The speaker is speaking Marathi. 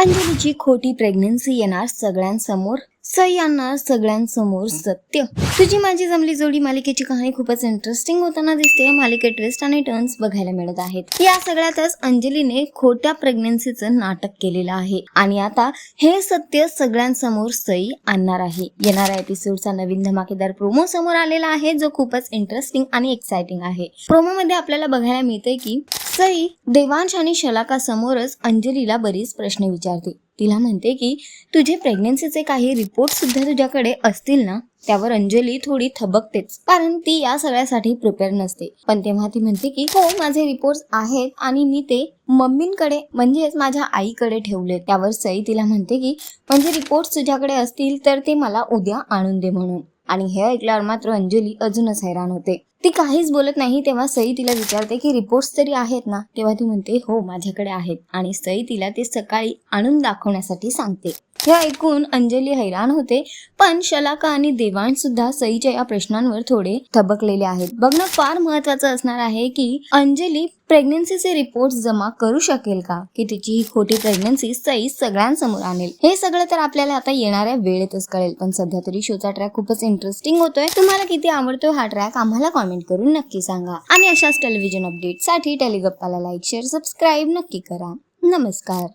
अंजलीची खोटी प्रेग्नन्सी येणार सगळ्यांसमोर सई आणणार सगळ्यांसमोर सत्य. तुझी माझी जमली जोडी मालिकेची कहाणी खूपच इंटरेस्टिंग होताना दिसते. मालिकेत ट्विस्ट आणि टर्न्स बघायला मिळत आहेत. या सगळ्यातच अंजलीने खोट्या प्रेग्नन्सीचं नाटक केलेलं आहे. आणि आता हे सत्य सगळ्यांसमोर सई आणणार आहे. येणाऱ्या एपिसोडचा नवीन धमाकेदार प्रोमो समोर आलेला आहे जो खूपच इंटरेस्टिंग आणि एक्साइटिंग आहे. प्रोमो मध्ये आपल्याला बघायला मिळतंय की सई देवांश आणि शलाकासमोरच अंजलीला बरीच प्रश्न विचारते. तिला म्हणते की तुझे प्रेग्नन्सीचे काही रिपोर्ट सुद्धा तुझ्याकडे असतील ना? त्यावर अंजली थोडी थबकतेच. कारण ती या सगळ्यासाठी प्रिपेअर नसते. पण तेव्हा ती म्हणते की हो माझे रिपोर्ट्स आहेत आणि मी ते मम्मींकडे म्हणजेच माझ्या आईकडे ठेवले. त्यावर सई तिला म्हणते की म्हणजे रिपोर्ट्स तुझ्याकडे असतील तर ते मला उद्या आणून दे म्हणून. आणि हे ऐकल्यावर मात्र अंजली अजूनच हैराण होते. ती काहीच बोलत नाही तेव्हा सई तिला विचारते की रिपोर्ट्स तरी आहेत ना? तेव्हा ती म्हणते हो माझ्याकडे आहेत. आणि सई तिला ते सकाळी आणून दाखवण्यासाठी सांगते. हे ऐकून अंजली हैराण होते पण शलाका आणि देवाण सुद्धा सईच्या या प्रश्नांवर थोडे थबकलेले आहेत. बघणं फार महत्वाचं असणार आहे की अंजली प्रेग्नन्सीचे रिपोर्ट जमा करू शकेल का? की तिची ही खोटी प्रेग्नन्सी सई सगळ्यांसमोर आणेल. हे सगळं तर आपल्याला आता येणाऱ्या वेळेतच कळेल. पण सध्या तरी शोचा ट्रॅक खूपच इंटरेस्टिंग होतोय. तुम्हाला किती आवडतो हा ट्रॅक आम्हाला कॉमेंट करून नक्की सांगा. आणि अशाच टेलिव्हिजन अपडेटसाठी टेलिगप्पाला लाईक शेअर सबस्क्राईब नक्की करा. नमस्कार.